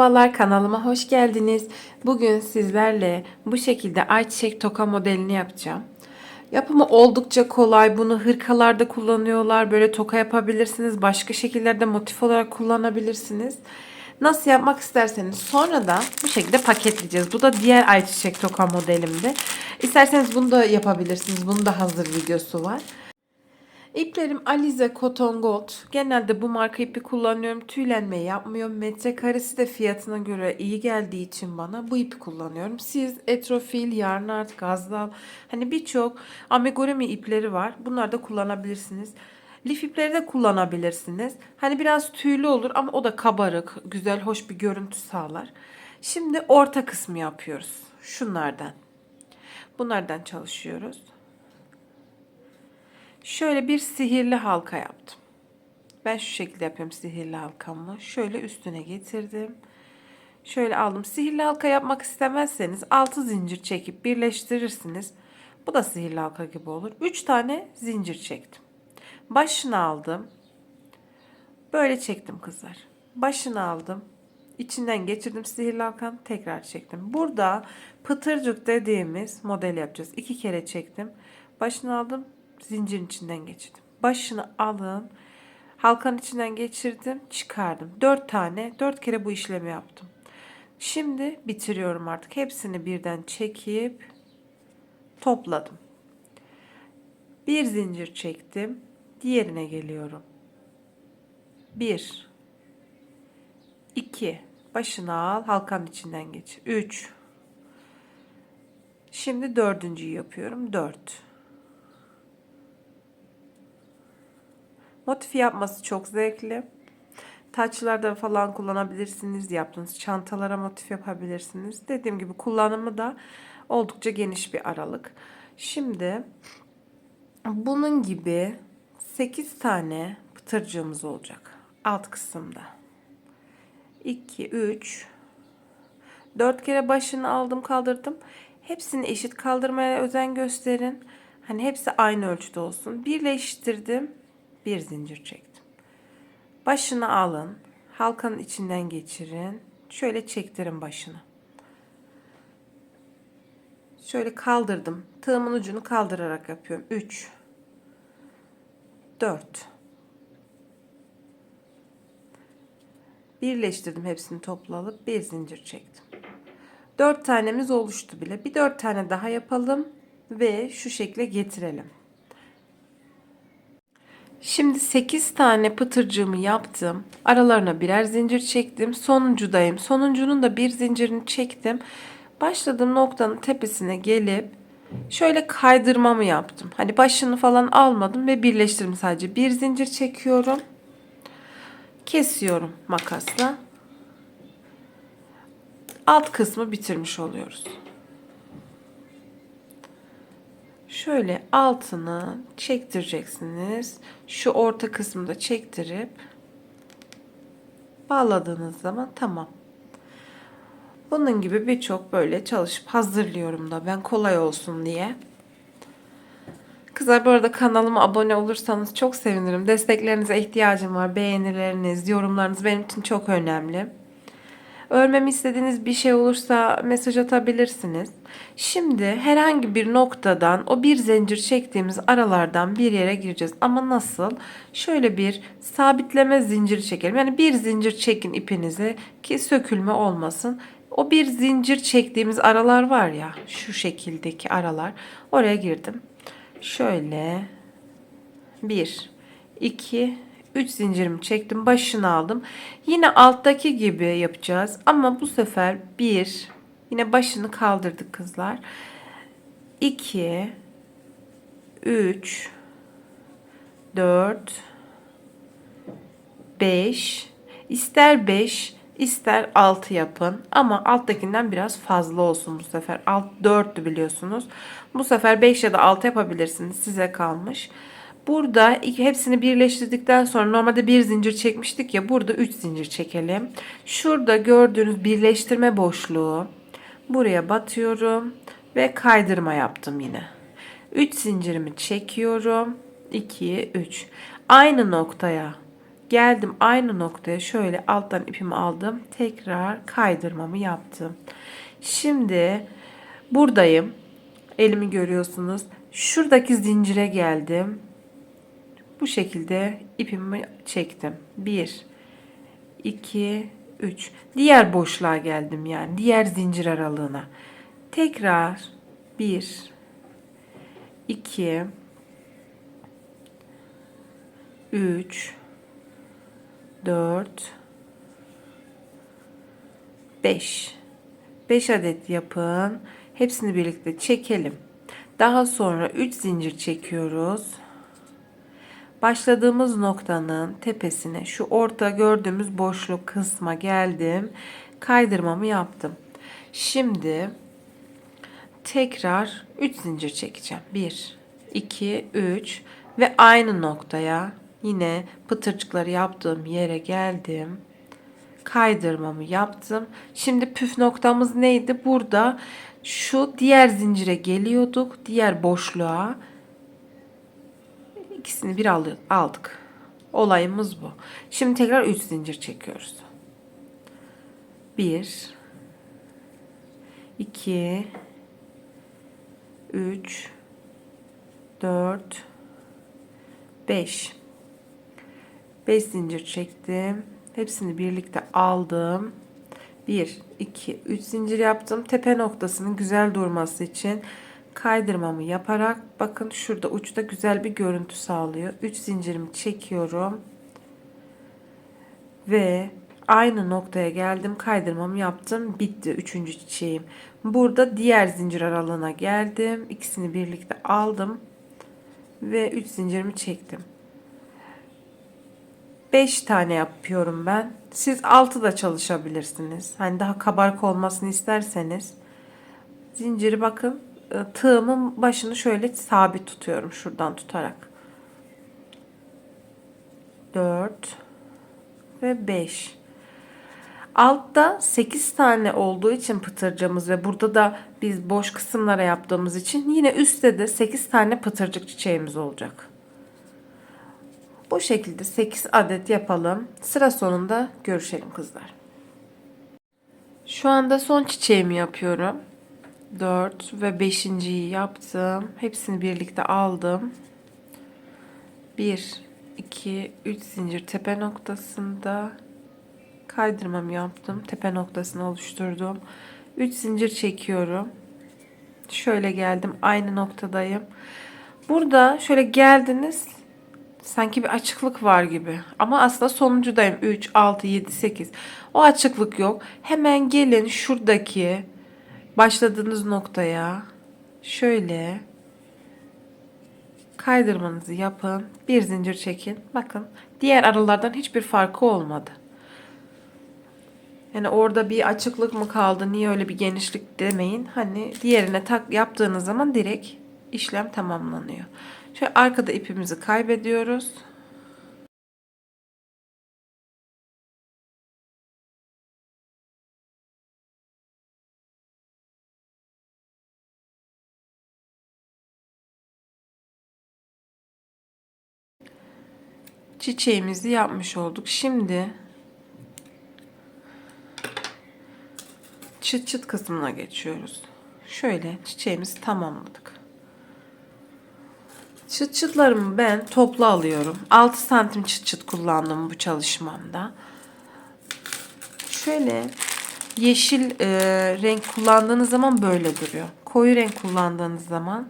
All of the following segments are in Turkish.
Merhabalar kanalıma hoş geldiniz. Bugün sizlerle bu şekilde ayçiçek toka modelini yapacağım. Yapımı oldukça kolay. Bunu hırkalarda kullanıyorlar. Böyle toka yapabilirsiniz. Başka şekillerde motif olarak kullanabilirsiniz. Nasıl yapmak isterseniz sonra da bu şekilde paketleyeceğiz. Bu da diğer ayçiçek toka modelimde. İsterseniz bunu da yapabilirsiniz. Bunun da hazır videosu var. İplerim Alize Cotton Gold. Genelde bu marka ipi kullanıyorum. Tüylenme yapmıyorum. Metrekaresi de fiyatına göre iyi geldiği için bana bu ipi kullanıyorum. Siz Etrofil, Yarnart, Gazdal hani birçok amigurumi ipleri var. Bunları da kullanabilirsiniz. Lif ipleri de kullanabilirsiniz. Hani biraz tüylü olur ama o da kabarık, güzel, hoş bir görüntü sağlar. Şimdi orta kısmı yapıyoruz. Şunlardan. Bunlardan çalışıyoruz. Şöyle bir sihirli halka yaptım. Ben şu şekilde yapıyorum sihirli halkamı. Şöyle üstüne getirdim. Şöyle aldım. Sihirli halka yapmak istemezseniz 6 zincir çekip birleştirirsiniz. Bu da sihirli halka gibi olur. 3 tane zincir çektim. Başını aldım. Böyle çektim kızlar. Başını aldım. İçinden geçirdim sihirli halkanı tekrar çektim. Burada pıtırcık dediğimiz model yapacağız. İki kere çektim. Başını aldım zincirin içinden geçirdim. Başını alın. Halkanın içinden geçirdim. Çıkardım. Dört tane. Dört kere bu işlemi yaptım. Şimdi bitiriyorum artık. Hepsini birden çekip topladım. Bir zincir çektim. Diğerine geliyorum. Bir. iki. Başını al. Halkanın içinden geçir. Üç. Şimdi dördüncüyü yapıyorum. Dört. Motif yapması çok zevkli. Taçlarda falan kullanabilirsiniz. Yaptığınız çantalara motif yapabilirsiniz. Dediğim gibi kullanımı da oldukça geniş bir aralık. Şimdi bunun gibi 8 tane pıtırcığımız olacak. Alt kısımda. 2, 3, 4 kere başını aldım kaldırdım. Hepsini eşit kaldırmaya özen gösterin. Hani hepsi aynı ölçüde olsun. Birleştirdim bir zincir çektim. Başını alın. Halkanın içinden geçirin. Şöyle çektirin başını. Şöyle kaldırdım. Tığımın ucunu kaldırarak yapıyorum. 3 4 Birleştirdim hepsini toplalıp bir zincir çektim. 4 tanemiz oluştu bile. Bir 4 tane daha yapalım ve şu şekle getirelim. Şimdi 8 tane pıtırcığımı yaptım. Aralarına birer zincir çektim. Sonuncudayım. Sonuncunun da bir zincirini çektim. Başladığım noktanın tepesine gelip şöyle kaydırmamı yaptım. Hani başını falan almadım ve birleştirdim sadece. Bir zincir çekiyorum. Kesiyorum makasla. Alt kısmı bitirmiş oluyoruz. Şöyle altını çektireceksiniz. Şu orta kısmı da çektirip bağladığınız zaman tamam. Bunun gibi birçok böyle çalışıp hazırlıyorum da ben kolay olsun diye. Kızlar bu arada kanalıma abone olursanız çok sevinirim. Desteklerinize ihtiyacım var. Beğenileriniz, yorumlarınız benim için çok önemli. Örmemi istediğiniz bir şey olursa mesaj atabilirsiniz. Şimdi herhangi bir noktadan o bir zincir çektiğimiz aralardan bir yere gireceğiz. Ama nasıl? Şöyle bir sabitleme zinciri çekelim. Yani bir zincir çekin ipinizi ki sökülme olmasın. O bir zincir çektiğimiz aralar var ya şu şekildeki aralar. Oraya girdim. Şöyle bir, iki, 3 zincirimi çektim. Başını aldım. Yine alttaki gibi yapacağız. Ama bu sefer 1 yine başını kaldırdık kızlar. 2 3 4 5 ister 5 ister 6 yapın ama alttakinden biraz fazla olsun bu sefer. Alt 4'tü biliyorsunuz. Bu sefer 5 ya da 6 yapabilirsiniz. Size kalmış. Burada hepsini birleştirdikten sonra normalde bir zincir çekmiştik ya burada 3 zincir çekelim. Şurada gördüğünüz birleştirme boşluğu buraya batıyorum ve kaydırma yaptım yine. 3 zincirimi çekiyorum. 2 3. Aynı noktaya Geldim aynı noktaya şöyle alttan ipimi aldım. Tekrar kaydırmamı yaptım. Şimdi buradayım. Elimi görüyorsunuz. Şuradaki zincire geldim. Bu şekilde ipimi çektim. 1 2 3. Diğer boşluğa geldim yani. Diğer zincir aralığına. Tekrar 1 2 3 4 5 5 adet yapın. Hepsini birlikte çekelim. Daha sonra 3 zincir çekiyoruz. Başladığımız noktanın tepesine şu orta gördüğümüz boşluk kısma geldim. Kaydırmamı yaptım. Şimdi tekrar 3 zincir çekeceğim. 1 2 3 ve aynı noktaya yine pıtırcıkları yaptığım yere geldim. Kaydırmamı yaptım. Şimdi püf noktamız neydi? Burada şu diğer zincire geliyorduk. Diğer boşluğa ikisini bir aldı- aldık. Olayımız bu. Şimdi tekrar 3 zincir çekiyoruz. 1 2 3 4 5 5 zincir çektim. Hepsini birlikte aldım. 1 2 3 zincir yaptım. Tepe noktasının güzel durması için kaydırmamı yaparak bakın şurada uçta güzel bir görüntü sağlıyor. 3 zincirimi çekiyorum. Ve aynı noktaya geldim. Kaydırmamı yaptım. Bitti. Üçüncü çiçeğim. Burada diğer zincir aralığına geldim. İkisini birlikte aldım. Ve 3 zincirimi çektim. 5 tane yapıyorum ben. Siz 6 da çalışabilirsiniz. Hani daha kabarık olmasını isterseniz. Zinciri bakın tığımın başını şöyle sabit tutuyorum şuradan tutarak. 4 ve 5. Altta 8 tane olduğu için pıtırcığımız ve burada da biz boş kısımlara yaptığımız için yine üstte de 8 tane pıtırcık çiçeğimiz olacak. Bu şekilde 8 adet yapalım. Sıra sonunda görüşelim kızlar. Şu anda son çiçeğimi yapıyorum. 4 ve 5.yi yaptım. Hepsini birlikte aldım. 1 2 3 zincir tepe noktasında kaydırmamı yaptım. Tepe noktasını oluşturdum. 3 zincir çekiyorum. Şöyle geldim. Aynı noktadayım. Burada şöyle geldiniz. Sanki bir açıklık var gibi. Ama aslında sonuncudayım. 3, 6, 7, 8. O açıklık yok. Hemen gelin şuradaki başladığınız noktaya şöyle kaydırmanızı yapın. Bir zincir çekin. Bakın diğer aralardan hiçbir farkı olmadı. Yani orada bir açıklık mı kaldı? Niye öyle bir genişlik demeyin. Hani diğerine tak yaptığınız zaman direkt işlem tamamlanıyor. Şöyle arkada ipimizi kaybediyoruz. Çiçeğimizi yapmış olduk. Şimdi çıt çıt kısmına geçiyoruz. Şöyle çiçeğimizi tamamladık. Çıt çıtlarımı ben toplu alıyorum. 6 santim çıt çıt kullandım bu çalışmamda. Şöyle yeşil e, renk kullandığınız zaman böyle duruyor. Koyu renk kullandığınız zaman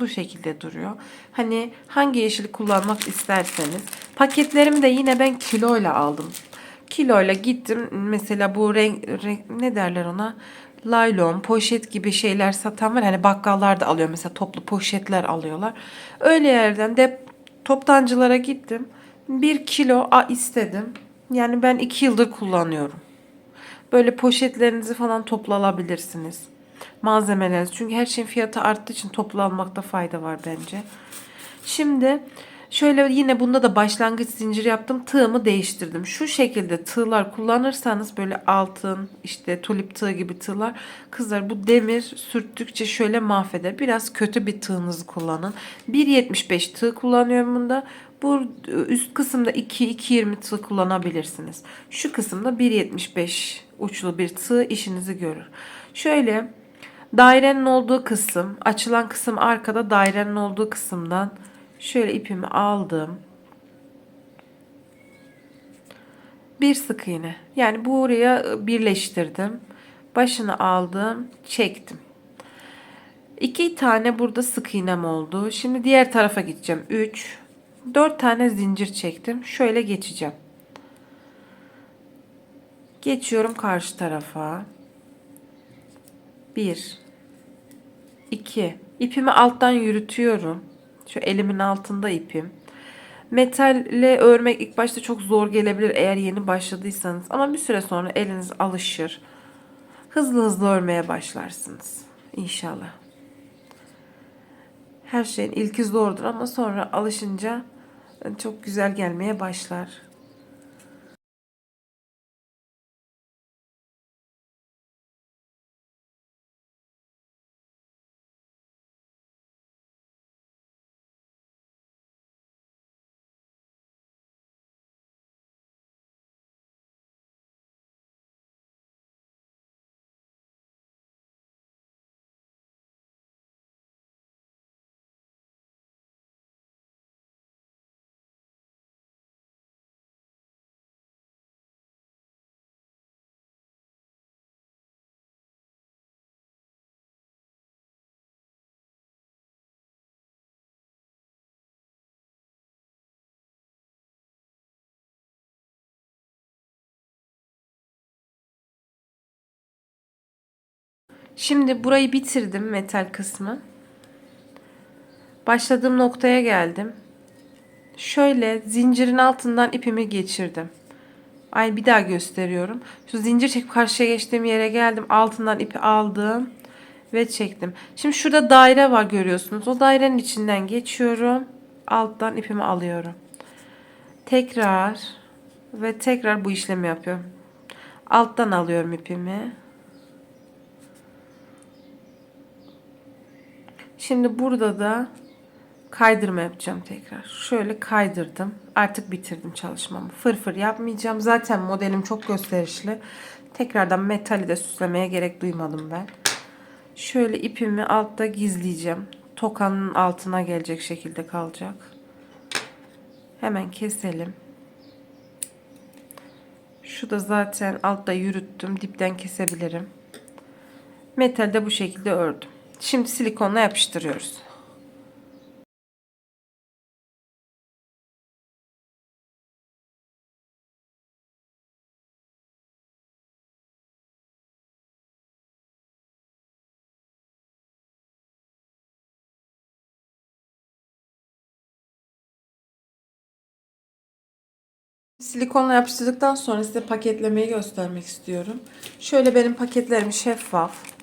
bu şekilde duruyor. Hani hangi yeşili kullanmak isterseniz. Paketlerimi de yine ben kiloyla aldım. Kiloyla gittim. Mesela bu renk, renk ne derler ona? Laylon, poşet gibi şeyler satan var. Hani bakkallar da alıyor. Mesela toplu poşetler alıyorlar. Öyle yerden de toptancılara gittim. Bir kilo a istedim. Yani ben iki yıldır kullanıyorum. Böyle poşetlerinizi falan toplu alabilirsiniz. Malzemeleriniz. Çünkü her şeyin fiyatı arttığı için toplu almakta fayda var bence. Şimdi Şöyle yine bunda da başlangıç zincir yaptım. Tığımı değiştirdim. Şu şekilde tığlar kullanırsanız böyle altın işte tulip tığ gibi tığlar kızlar bu demir sürttükçe şöyle mahveder. Biraz kötü bir tığınızı kullanın. 1.75 tığ kullanıyorum bunda. Bu üst kısımda 2-2.20 tığ kullanabilirsiniz. Şu kısımda 1.75 uçlu bir tığ işinizi görür. Şöyle dairenin olduğu kısım, açılan kısım arkada dairenin olduğu kısımdan şöyle ipimi aldım. Bir sık iğne. Yani buraya birleştirdim. Başını aldım, çektim. İki tane burada sık iğnem oldu. Şimdi diğer tarafa gideceğim. 3 4 tane zincir çektim. Şöyle geçeceğim. Geçiyorum karşı tarafa. 1 2 İpimi alttan yürütüyorum. Şu elimin altında ipim. Metalle örmek ilk başta çok zor gelebilir eğer yeni başladıysanız. Ama bir süre sonra eliniz alışır. Hızlı hızlı örmeye başlarsınız. İnşallah. Her şeyin ilki zordur ama sonra alışınca çok güzel gelmeye başlar. Şimdi burayı bitirdim metal kısmı. Başladığım noktaya geldim. Şöyle zincirin altından ipimi geçirdim. Ay bir daha gösteriyorum. Şu zincir çekip karşıya geçtiğim yere geldim. Altından ipi aldım ve çektim. Şimdi şurada daire var görüyorsunuz. O dairenin içinden geçiyorum. Alttan ipimi alıyorum. Tekrar ve tekrar bu işlemi yapıyorum. Alttan alıyorum ipimi. Şimdi burada da kaydırma yapacağım tekrar. Şöyle kaydırdım. Artık bitirdim çalışmamı. Fırfır yapmayacağım. Zaten modelim çok gösterişli. Tekrardan metali de süslemeye gerek duymadım ben. Şöyle ipimi altta gizleyeceğim. Tokanın altına gelecek şekilde kalacak. Hemen keselim. Şu da zaten altta yürüttüm. Dipten kesebilirim. Metal de bu şekilde ördüm. Şimdi silikonla yapıştırıyoruz. Silikonla yapıştırdıktan sonra size paketlemeyi göstermek istiyorum. Şöyle benim paketlerim şeffaf.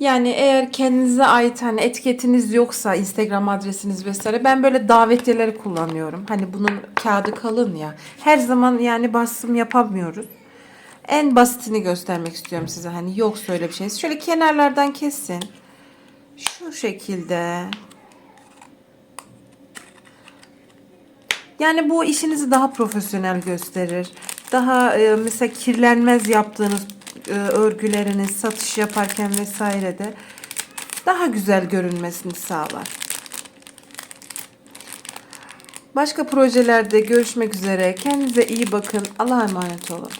Yani eğer kendinize ait hani etiketiniz yoksa Instagram adresiniz vesaire ben böyle davetiyeleri kullanıyorum. Hani bunun kağıdı kalın ya. Her zaman yani basım yapamıyoruz. En basitini göstermek istiyorum size. Hani yoksa öyle bir şey. Şöyle kenarlardan kesin. Şu şekilde. Yani bu işinizi daha profesyonel gösterir. Daha e, mesela kirlenmez yaptığınız e, örgüleriniz satış yaparken vesaire de daha güzel görünmesini sağlar. Başka projelerde görüşmek üzere. Kendinize iyi bakın. Allah'a emanet olun.